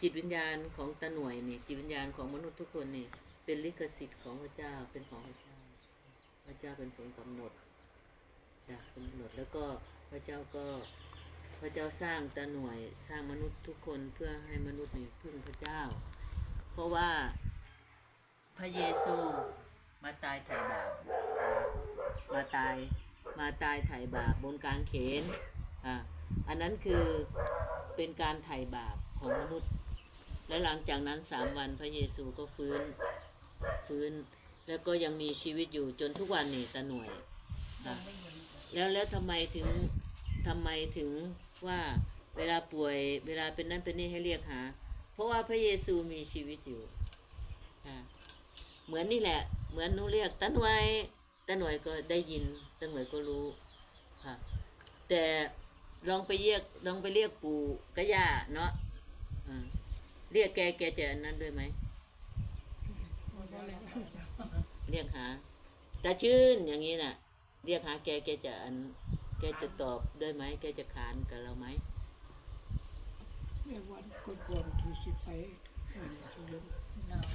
จิตวิญญาณของตาหน่วยนี่จิตวิญญาณของมนุษย์ทุกคนนี่เป็นลิขสิทธิ์ของพระเจ้าเป็นของพระเจ้า พระเจ้าเป็นคนกำหนดนะเป็นกำหนดแล้วก็พระเจ้าก็พระเจ้าสร้างตาหน่วยสร้างมนุษย์ทุกคนเพื่อให้มนุษย์นี่พึ่งพระเจ้า เพราะว่าพระเยซูมาตายไถ่บาปมาตายมาตายไถ่บาปบนกลางเขนอะอันนั้นคือเป็นการไถ่บาป ของมนุษย์ และหลังจากนั้นสามวันพระเยซูก็ฟื้นฟื้น แล้วก็ยังมีชีวิตอยู่จนทุกวันนี่ตาหน่วยนะแล้วแล้วทำไมถึงทำไมถึงว่าเวลาป่วยเวลาเป็นนั้นเป็นนี่ให้เรียกหา เพราะว่าพระเยซูมีชีวิตอยู่อ่าเหมือนนี่แหละ เหมือนหนูเรียกตาหน่วยตาหน่วยก็ได้ยินตาหน่วยก็รู้ค่ะแต่ลองไปเรียกลองไปเรียกปู่กะย่าเนาะ เรียกแกแกจะอันนั้นด้วยไหมเรียกหาตาชื่นอย่างนี้น่ะ เรียกหาแกแกจะอัน แกจะตอบด้วยไหมแกจะขานกับเราไหมในวันก่อนๆที่สิไปเอ่อสุริน